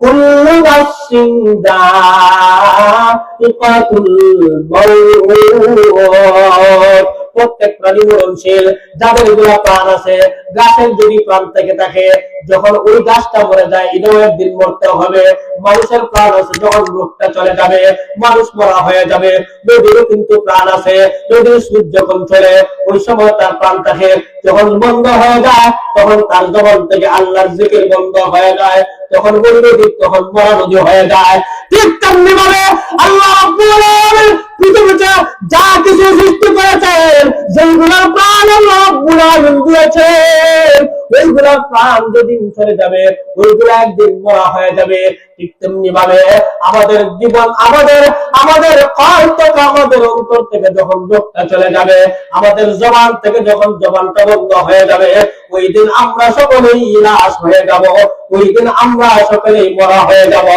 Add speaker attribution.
Speaker 1: কুল্লু নাফসিন যায়িকাতুল মাউত প্রত্যেক প্রাণী মরণশীল, যাদের এগুলা প্রাণ আছে, গাছের যদি প্রাণ থেকে থাকে, যখন ওই গাছটা মরে যায় এটাও একদিন মরতে হবে। মানুষের প্রাণ আছে, যখন রোগটা চলে যাবে, মানুষ মরা হয়ে যাবে। নদীরও কিন্তু প্রাণ আছে নদীর সুদ যখন চলে ওই সময় তার প্রাণ থাকে, যখন বন্ধ হয়ে যায়, তখন তার জবান থেকে আল্লাহর জিকির বন্ধ হয়ে যায় তখন ওই নদী তখন মরা নদী হয়ে যায়। ঠিক তেমনি ভাবে প্রাণ রাব্বুল আলামিন দিয়েছেন ওইগুলোর প্রাণ যেদিন চলে যাবে ওইগুলো একদিন মরা হয়ে যাবে ঠিক তেমনি ভাবে আমাদের জীবন আমাদের আমাদের কল থেকে আমাদের অন্তর থেকে যখন রোগটা চলে যাবে আমাদের জবান থেকে যখন জবানটা বন্ধ হয়ে যাবে ওই দিন আমরা সকলেই লাশ হয়ে যাব ওই দিন আমরা সকলেই মরা হয়ে যাব।